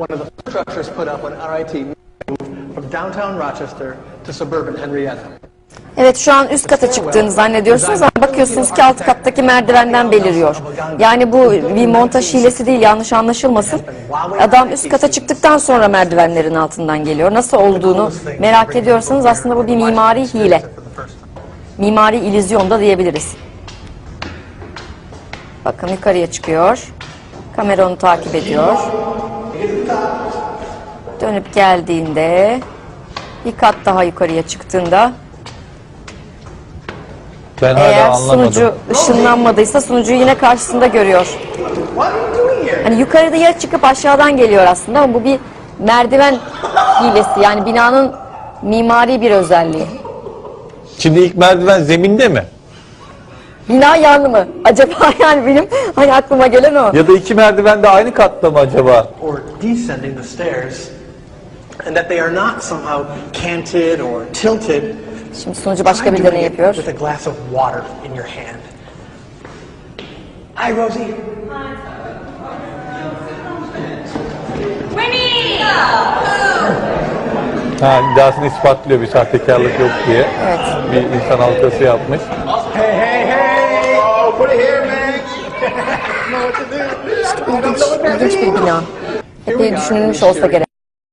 one of the first structures put up when RIT moved from downtown Rochester to suburban Henrietta. Evet şu an üst kata çıktığını zannediyorsunuz ama bakıyorsunuz ki alt kattaki merdivenden beliriyor. Yani bu bir montaj hilesi değil yanlış anlaşılmasın. Adam üst kata çıktıktan sonra merdivenlerin altından geliyor. Nasıl olduğunu merak ediyorsanız aslında bu bir mimari hile. Mimari illüzyon da diyebiliriz. Bakın yukarıya çıkıyor. Kamera onu takip ediyor. Dönüp geldiğinde bir kat daha yukarıya çıktığında Ben hala eğer anlamadım. sunucu ışınlanmadıysa sunucuyu yine karşısında görüyor. Hani yukarıda ya çıkıp aşağıdan geliyor aslında ama bu bir merdiven hilesi. Yani binanın mimari bir özelliği. Şimdi ilk merdiven zeminde mi? Bina yanlı mı? Acaba yani benim hani aklıma gelen o. Ya da iki merdiven de aynı katta mı acaba? Or descending the stairs, and that they are not somehow canted or tilted. Şimdi sunucu başka bir deney yapıyor. With a glass of water in your hand. Hi, Rosie. Winnie! Ha, iddiasını ispatlıyor bir sahtekarlık yok diye. Evet. Bir insan halkası yapmış. Hey, hey, hey! Put it here, man. know what to do. İlginç, ilginç bir bina. Epey düşünülmüş olsa gerek.